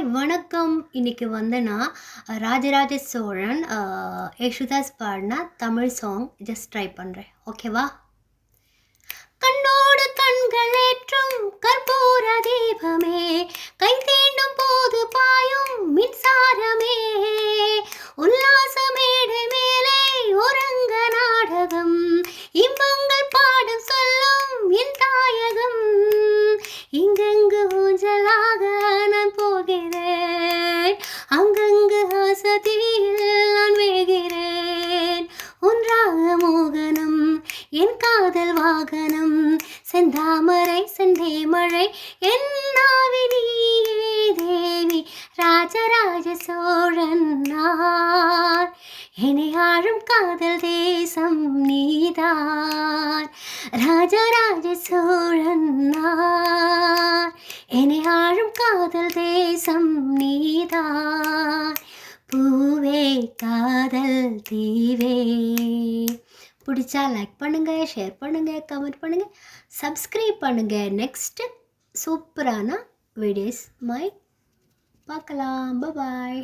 Hi வணக்கம். இன்னைக்கு வந்து நான் ராஜராஜ சோழன் யேசுதாஸ் பாடின தமிழ் சாங் ஜஸ்ட் ட்ரை பண்ணுறேன் ஓகேவா அங்கு ஆசதியில் நான் வேகிறேன் ஒன்றாக மோகனம் என் காதல் வாகனம் செந்தாமரை செந்தே மழை என் நாவி தேவி ராஜராஜ சோழன் நான். என்னை ஆழும் காதல் தேசம் நீதான். ராஜராஜ சோழன் நான். என்னை ஆழும் காதல் தேசம் நீதான். பூவே காதல் தீவே. பிடிச்சா லைக் பண்ணுங்கள் ஷேர் பண்ணுங்கள் கமெண்ட் பண்ணுங்கள் சப்ஸ்கிரைப் பண்ணுங்கள் நெக்ஸ்ட்டு சூப்பரான வீடியோஸ் மை பார்க்கலாம். பாய்